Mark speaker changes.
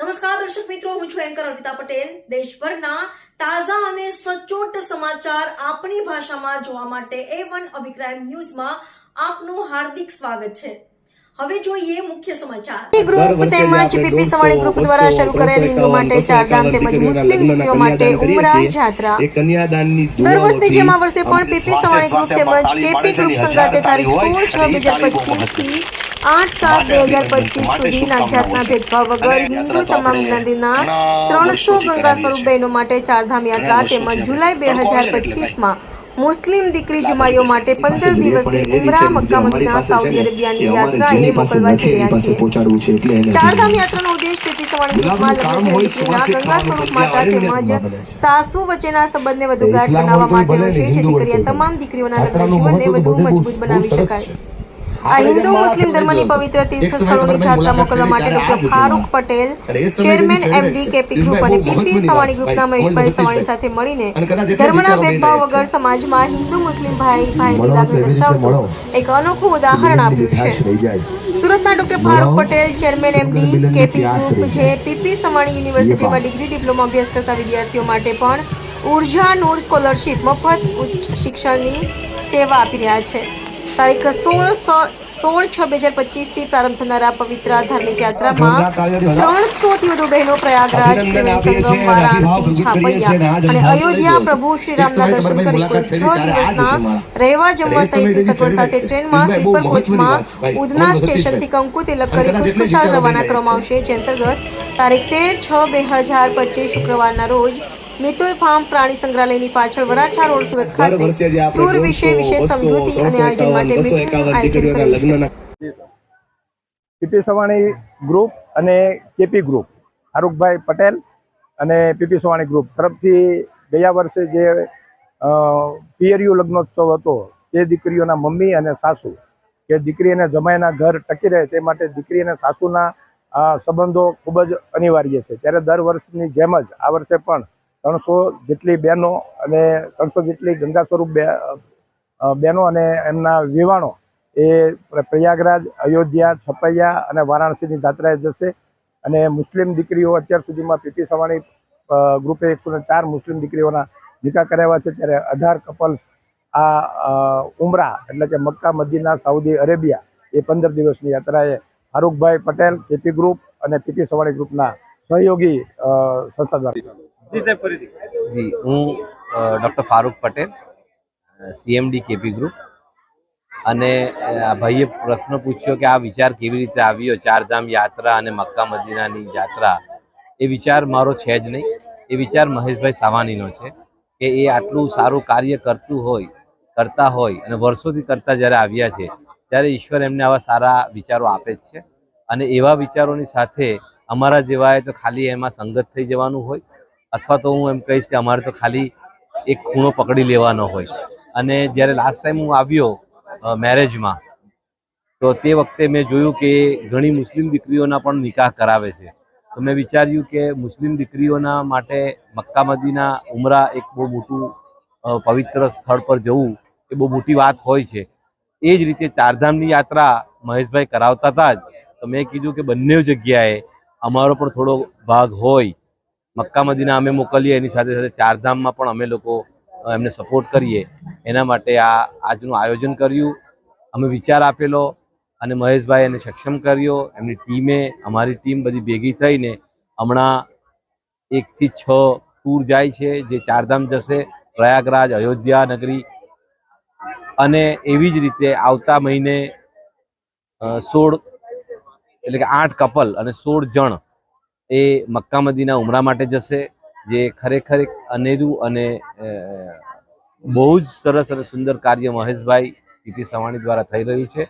Speaker 1: નમસ્કાર દર્શક મિત્રો હું છું એન્કર અર્પિતા પટેલ. દેશભરના તાજા અને સચોટ સમાચાર આપણી ભાષામાં જોવા માટે એ વન અભિપ્રાય ન્યૂઝમાં આપનું હાર્દિક સ્વાગત છે. હવે જોઈએ મુખ્ય સમાચાર. ગ્રુપ તેમજ પીપી સવાણી ગ્રુપ દ્વારા શરૂ કરેલ હિન્દુ માટે ચારધામ તેમજ મુસ્લિમ દીકરીઓ માટે ઉમરા જાત્રા. દર વર્ષે જેમ આ વર્ષે પણ પીપી સવાણી ગ્રુપ તેમજ કેપી ગ્રુપ સંગાતે તારીખ સોળ છ બે હજાર પચીસથી આઠ સાત બે હજાર પચીસ સુધી જાતના ભેદભાવ વગર હિન્દુ તમામ જ્ઞાતિના ત્રણસો ગંગા સ્વરૂપ બહેનો માટે ચારધામ યાત્રા તેમજ જુલાઈ બે હજાર પચીસમાં મુસ્લિમ દીકરી જમાઈઓ માટે પંદર દિવસની ઉમરા મક્કા મદીના સાઉદી અરેબિયાની યાત્રાએ મોકલવા જઈ રહ્યા છે ચારધામ યાત્રાનો ઉદ્દેશ તેથી સવાણી ગ્રુપમાં લગ્ન દીકરીના ગંગા સ્વરૂપ માતા તેમજ સાસુ વચ્ચેના સંબંધને વધુ ગાઢ બનાવવા માટેનો છે. જેથી કરીને તમામ દીકરીઓના લગ્ન જીવનને વધુ મજબૂત બનાવી શકાય. આ હિન્દુ મુસ્લિમ ધર્મની પવિત્ર તીર્થ સ્થળોની જાત્રા મોકલવા માટે doctor Farooq Patel chairman MD KP group અને પીપી સવાણી ગ્રુપના મહેશભાઈ સવાણી સાથે મળીને ધર્મના ભેદભાવ વગર સમાજમાં હિન્દુ મુસ્લિમ ભાઈ ભાઈની લાગણી દર્શાવતું એક અનોખું ઉદાહરણ આપ્યું છે. સુરતના doctor Farooq Patel chairman MD KP group જે પીપી સવાણી યુનિવર્સિટીમાં ડિગ્રી ડિપ્લોમા અભ્યાસ કરતા વિદ્યાર્થીઓ માટે પણ ઊર્જા નૂર સ્કોલરશિપ મફત ઉચ્ચ શિક્ષણની સેવા આપી રહ્યા છે. તારીખ સોળ સોળ છ બે હજાર પચીસથી પ્રારંભ થનારા પવિત્ર ધાર્મિક યાત્રામાં ત્રણસો થી વધુ બહેનો પ્રયાગરાજ સંગમ વારાણસી છાપૈયા અને અયોધ્યા પ્રભુ શ્રી રામના દર્શન કરી કુલ છ દિવસના રહેવા જમવા સહિતની સગવડ સાથે ટ્રેનમાં સ્લીપર કોચમાં ઉધના સ્ટેશનથી કંકુ તિલક કરી પુષ્પશાળ રવાના કરવામાં આવશે. જે અંતર્ગત તારીખ તેર છ બે હજાર પચીસ શુક્રવારના રોજ મિતુલ ફાર્મ પ્રાણી સંગ્રહાલયની પાછળ વરાછા રોડ સુરત
Speaker 2: દર વર્ષે જે
Speaker 1: ખાતે
Speaker 2: આપણે
Speaker 1: ટૂર વિશે વિશેષ સમજૂતી અને આયોજન માટે આયોજન.
Speaker 2: લગ્નના
Speaker 3: પીપી સવાણી ગ્રુપ અને કેપી ગ્રુપ ફારૂકભાઈ પટેલ અને પીપી સવાણી ગ્રુપ તરફથી ગયા વર્ષે જે પિયરિયું લગ્નોત્સવ હતો તે દીકરીઓના મમ્મી અને સાસુ કે દીકરી અને જમાઈના ઘર ટકી રહે તે માટે દીકરી અને સાસુના સંબંધો ખૂબ જ અનિવાર્ય છે. ત્યારે દર વર્ષની જેમ જ આ વર્ષે પણ ત્રણસો જેટલી બહેનો અને ત્રણસો જેટલી ગંગા સ્વરૂપ બહેનો અને એમના વિવાણો એ પ્રયાગરાજ, અયોધ્યા, છપૈયા અને વારાણસીની જાત્રાએ જશે. અને મુસ્લિમ દીકરીઓ અત્યાર સુધીમાં પીપી સવાણી ગ્રુપે એકસો ચાર મુસ્લિમ દીકરીઓના નિકાહ કરાવ્યા છે. ત્યારે અઢાર કપલ્સ આ ઉમરા એટલે કે મક્કા, મદીના, સાઉદી અરેબિયા એ પંદર દિવસની યાત્રાએ ફારૂકભાઈ પટેલ, કેપી ગ્રુપ અને પીપી સવાણી ગ્રુપના સહયોગી સંસ્થા દ્વારા
Speaker 4: જી, હું doctor Farooq Patel CMD KP group અને આ ભાઈએ પ્રશ્ન પૂછ્યો કે આ વિચાર કેવી રીતે આવ્યો? ચારધામ યાત્રા અને મક્કા મદીનાની યાત્રા. એ વિચાર મારો છે જ નહીં. એ વિચાર મહેશભાઈ સાવાનીનો છે કે એ આટલું સારું કાર્ય કરતું હોય, કરતા હોય અને વર્ષોથી કરતા જ્યારે આવ્યા છે, ત્યારે ઈશ્વર એમને આવા સારા વિચારો આપે જ છે. અને એવા વિચારોની સાથે અમારા જેવાએ તો ખાલી એમાં સંગત થઈ જવાનું હોય. અથવા તો હું એમ કહીશ કે અમારે તો ખાલી એક ખૂણો પકડી લેવાનો હોય. અને જ્યારે લાસ્ટ ટાઈમ હું આવ્યો મેરેજમાં તો તે વખતે મેં જોયું કે ઘણી મુસ્લિમ દીકરીઓના પણ નિકાહ કરાવે છે. તો મેં વિચાર્યું કે મુસ્લિમ દીકરીઓના માટે મક્કા મદીના ઉમરા એક બહુ મોટું પવિત્ર સ્થળ પર જવું એ બહુ મોટી વાત હોય છે. એ જ રીતે ચારધામની યાત્રા મહેશભાઈ કરાવતા હતા જ. તો મેં કીધું કે બંને જગ્યાએ અમારો પણ થોડો ભાગ હોય. મક્કા મદીના અમે મોકલીએ, એની સાથે સાથે ચારધામમાં પણ અમે લોકો એમને સપોર્ટ કરીએ. એના માટે આ, આજનું આયોજન કર્યું. અમે વિચાર આપેલો અને મહેશભાઈ એને સક્ષમ કર્યો. એમની ટીમે, અમારી ટીમ બધી ભેગી થઈને હમણાં એકથી છ ટૂર જાય છે, જે ચારધામ જશે, પ્રયાગરાજ, અયોધ્યા નગરી. અને એવી જ રીતે આવતા મહિને સોળ, એટલે કે આઠ કપલ અને સોળ જણ એ મક્કા મદીના ઉમરા માટે જશે, જે ખરેખર એક અનેરું અને બહુ જ સરસ અને સુંદર કાર્ય મહેશભાઈ પીપી સવાણી દ્વારા થઈ રહ્યું છે.